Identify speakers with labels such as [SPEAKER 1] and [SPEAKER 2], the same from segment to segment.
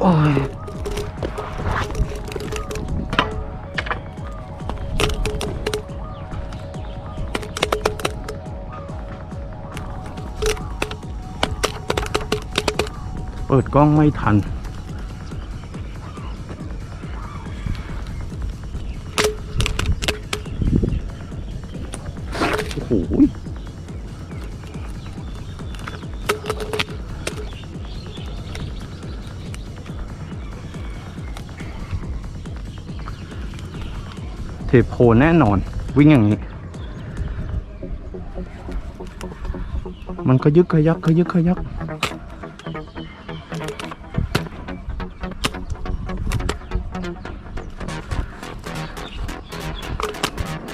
[SPEAKER 1] โอ้ยเปิดกล้องไม่ทันโอ้โห เทโพแน่นอน วิ่งอย่างนี้ มันก็ยึกขยักขยึกขยัก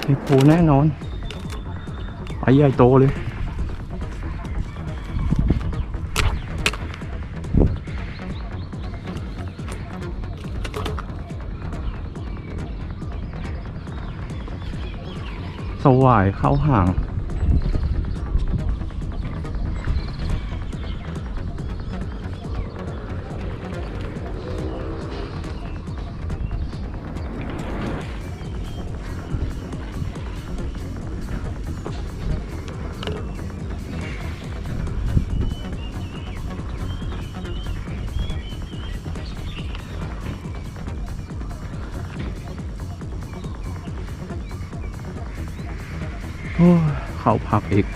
[SPEAKER 1] เทโพแน่นอนไอใหญ่โตเลย วายเข้าห่าง เข้าพักอีก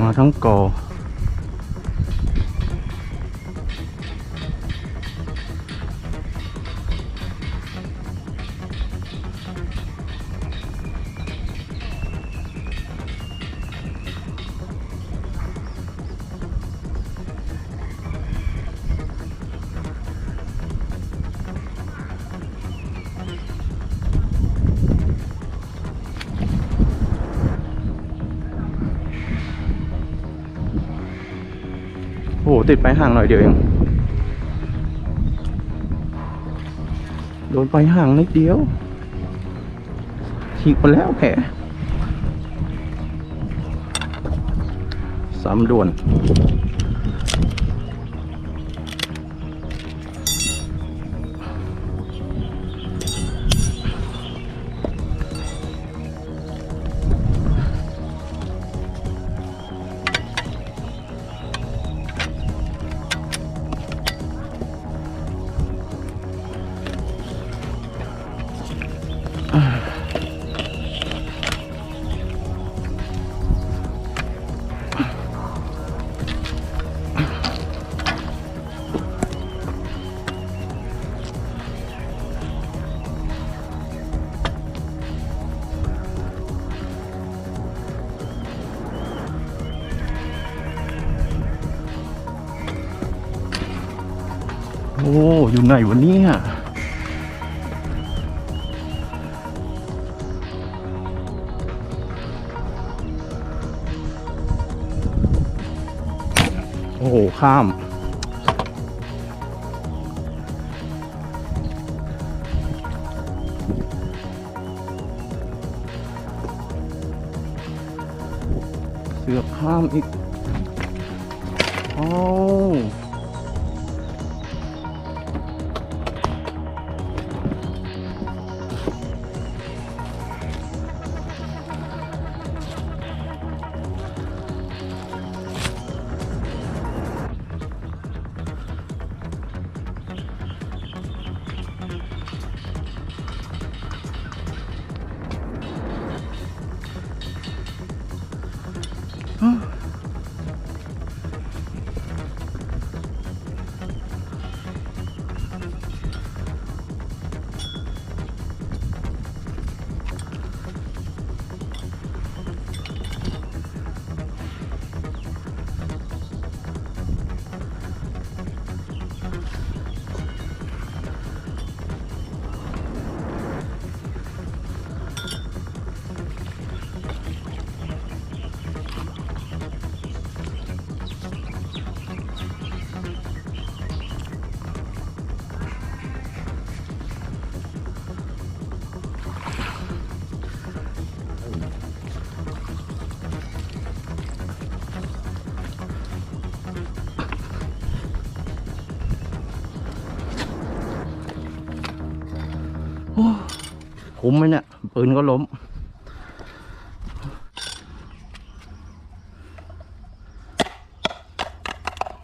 [SPEAKER 1] มาทั้งกอ ติดไปห่างหน่อยเดียวเอง โดนไปห่างนิดเดียว ฉีกไปแล้วแผลสามด่วน อ้อยู่ไหนวะเนี่ยโอ้โห ข้าม เสือกข้ามอีก โอ้ คุ้มไหมเนี่ย ปืนก็ล้ม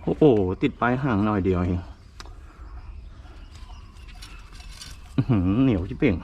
[SPEAKER 1] โอ้โห ติดปลายห่างหน่อยเดียวเองเหนียวชิเป่ง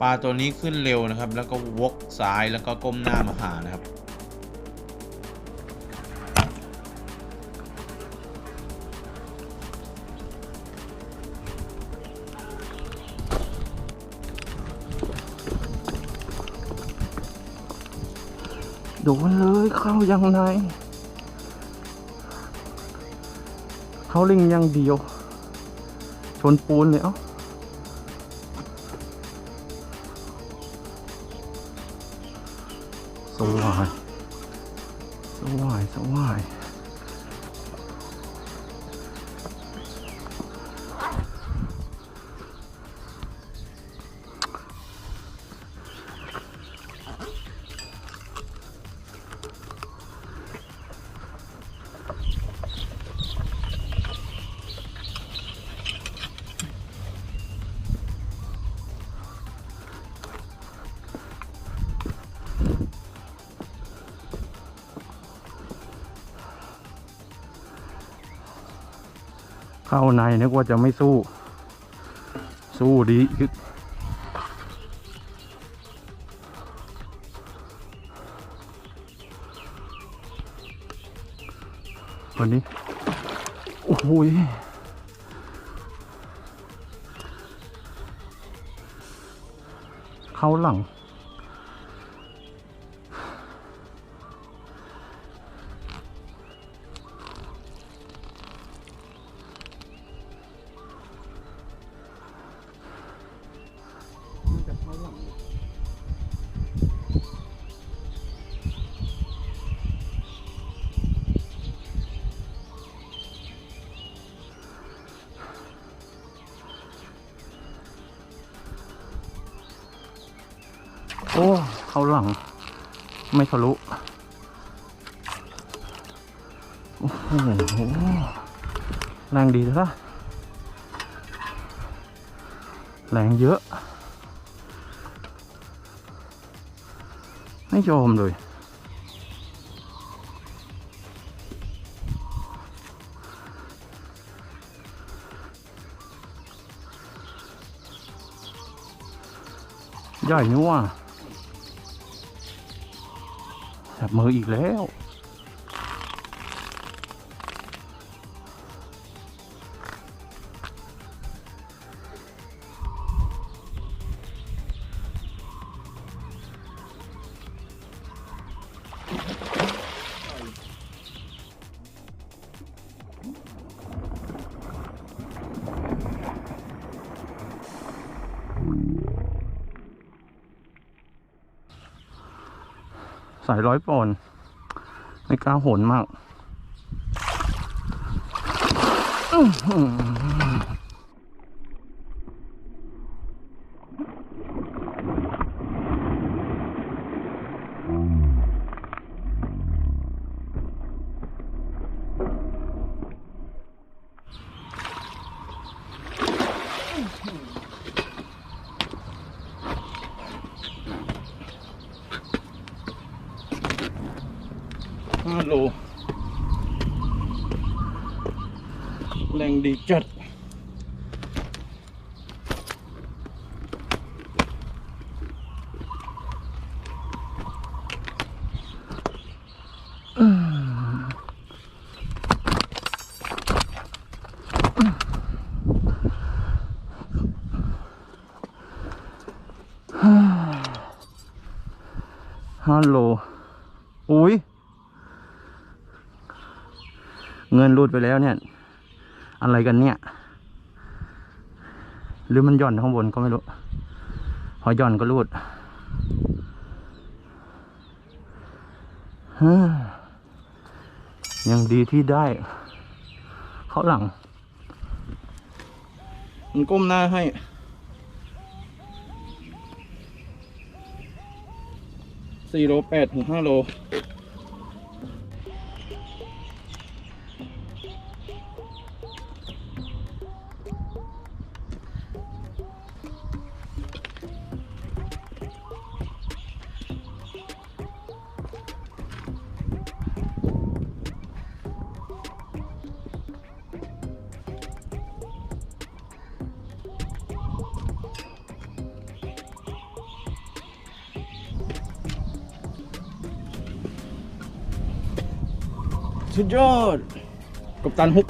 [SPEAKER 2] ปลาตัวนี้ขึ้นเร็วนะครับ แล้วก็วกซ้ายแล้วก็ก้มหน้ามาหานะครับ
[SPEAKER 1] โดนเลยเข้ายังไงเขาลิงยังเดียว ชนปูนเลยเอ้า สวายสว เข้าในนึกว่าจะไม่สู้ สู้ดีอีกวันนี้ โอ้โหยเข้าหลัง โอ้เข้าหลัง ไม่ทะลุโอ้โหแรงดีซะแรงเยอะ ไม่ยอมเลยใหญ่นี่ว่า จับมืออีกแล้ว สายร้อยปอนด์ไม่กล้าโหนมาก อื้ จัดฮัลโหลอุ้ย เงินรูดไปแล้วเนี่ย อะไรกันเนี่ย หรือมันหย่อนข้างบนก็ไม่รู้ พอหย่อนก็รูดฮยังดีที่ได้ เข้าหลัง มันก้มหน้าให้สี่โลแปดถึงห้าโล สุดยอด กับตันฮุก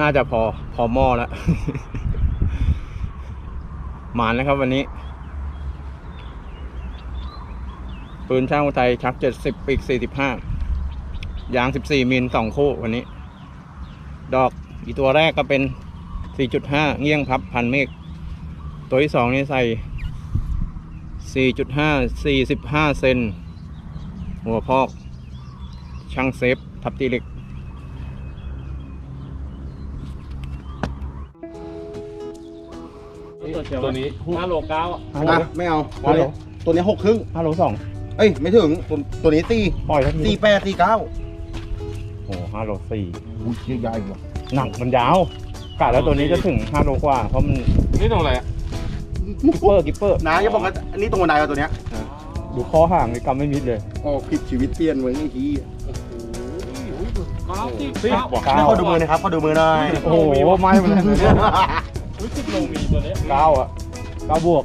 [SPEAKER 1] น่าจะพอพอหม้อแล้วหมานนะครับวันนี้ ปืนช่างอุทัยชักเจ็ดสิบปีกสี่สิบห้ายางสิบสี่มิลสองคู่วันนี้ ดอกอีตัวแรกก็เป็นสี่จุดห้าเงี้ยงพับพันเมฆตัวที่สองนี่ใส่สี่จุดห้าสี่สิบห้าเซนหัวพอกช่างเซฟทับตีเหล็ก
[SPEAKER 3] ตัวนี้ห้าโลเก้าอะ
[SPEAKER 1] ฮัลโหล
[SPEAKER 4] อะไม่เอา
[SPEAKER 1] ฮัลโหล
[SPEAKER 4] ตัวนี้หกครึ่ง
[SPEAKER 1] ฮัลโหลสอง
[SPEAKER 4] เอ้ยไม่ถึงตัวตัวนี้สี่
[SPEAKER 1] ปล่อยทักที
[SPEAKER 4] สี่แปดสี่เก้า
[SPEAKER 1] โอ้ฮัลโหลสี่
[SPEAKER 4] อุ้ยชื่อยาวอีกว่ะ
[SPEAKER 1] หนักมันยาวกะแล้วตัวนี้จะถึงห้าโลกว่า เพราะมัน
[SPEAKER 3] นี่ตรงอะไรอะ
[SPEAKER 1] กิปเปอร์กิปเปอร์
[SPEAKER 4] นะจะบอกว่าอันนี้ตรงบันไดว่ะตัวเนี้ย
[SPEAKER 1] ดูคอห่างนี่กำไม่มิดเลย
[SPEAKER 4] โอ้ผิดชีวิตเปลี่ยนเว้ยไอ้ทีย
[SPEAKER 3] เก้าสิบ
[SPEAKER 1] สิบ
[SPEAKER 3] เก้า
[SPEAKER 1] เก้า
[SPEAKER 4] นี่เขาดูมือหนะครับเขาดูมือหน่อย
[SPEAKER 1] โอ้โหไม่มันเลย เนี่ย
[SPEAKER 3] รู้สึกโลมีตัวเนี้ย
[SPEAKER 1] เก้าอะเก้าบวก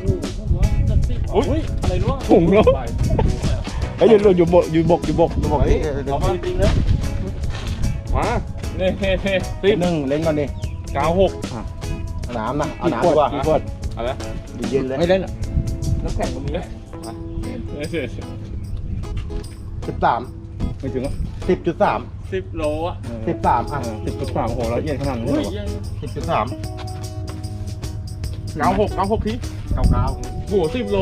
[SPEAKER 3] โอ้โหจะสิบอุ้ยอะไรร่วง
[SPEAKER 1] ถุงแล้วเฮ้ยอยู่อยู่บกอยู่บกอยู่บก
[SPEAKER 4] บอกเฮ้ยเออเดี๋ยว
[SPEAKER 3] เอามาจริงๆเลยมาเน่เน่เน่สิบ
[SPEAKER 1] หนึ่งเล่นก่อนดิ
[SPEAKER 3] เก้าหก
[SPEAKER 4] เอาน้ำนะเอา
[SPEAKER 1] กี่
[SPEAKER 4] น้ำ
[SPEAKER 1] ขว
[SPEAKER 4] ดี
[SPEAKER 1] ด
[SPEAKER 4] กว่า
[SPEAKER 1] กี่ขวด
[SPEAKER 3] อะไร
[SPEAKER 4] เย็นเลย
[SPEAKER 1] ไม่เล่นอะน้ำแข็งก็มีนะ
[SPEAKER 4] สิบสาม
[SPEAKER 1] ไม่ถึงอะ
[SPEAKER 4] สิบจุดสาม
[SPEAKER 3] สิบโลอะ
[SPEAKER 4] สิบสามอะ
[SPEAKER 1] สิบจุดสามโอ้โหละเอียดขนาดนี้
[SPEAKER 3] อุ้
[SPEAKER 1] เลยยเหรอ
[SPEAKER 3] ยัง
[SPEAKER 4] สิบจุดสาม
[SPEAKER 3] เก้าหกเก้าหกที
[SPEAKER 4] เก้าเก้า
[SPEAKER 3] โหสิบโล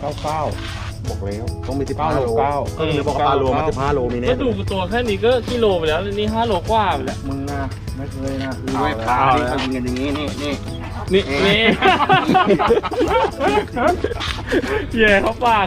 [SPEAKER 1] เก้าเก้า
[SPEAKER 4] บอกแล้วต้องมีสิบ
[SPEAKER 1] เก้า
[SPEAKER 4] ห้า
[SPEAKER 1] โล
[SPEAKER 4] โล
[SPEAKER 1] เก้า
[SPEAKER 4] ก็เลยบอกว่าปลาโลมาสิบห้าโลมีแน่
[SPEAKER 3] ก็ดูตัวแค่นี้ก็กิโลไปแล้วนี่ห้าโลกว่าไปแล้ว
[SPEAKER 4] มึงนะไม่เคยนะ
[SPEAKER 3] ไม่พา
[SPEAKER 4] นี่เขายิงกันอย่างนี้นี่นี่
[SPEAKER 3] นี่
[SPEAKER 4] เอ๊ะ
[SPEAKER 3] นี่เย่เขาปาก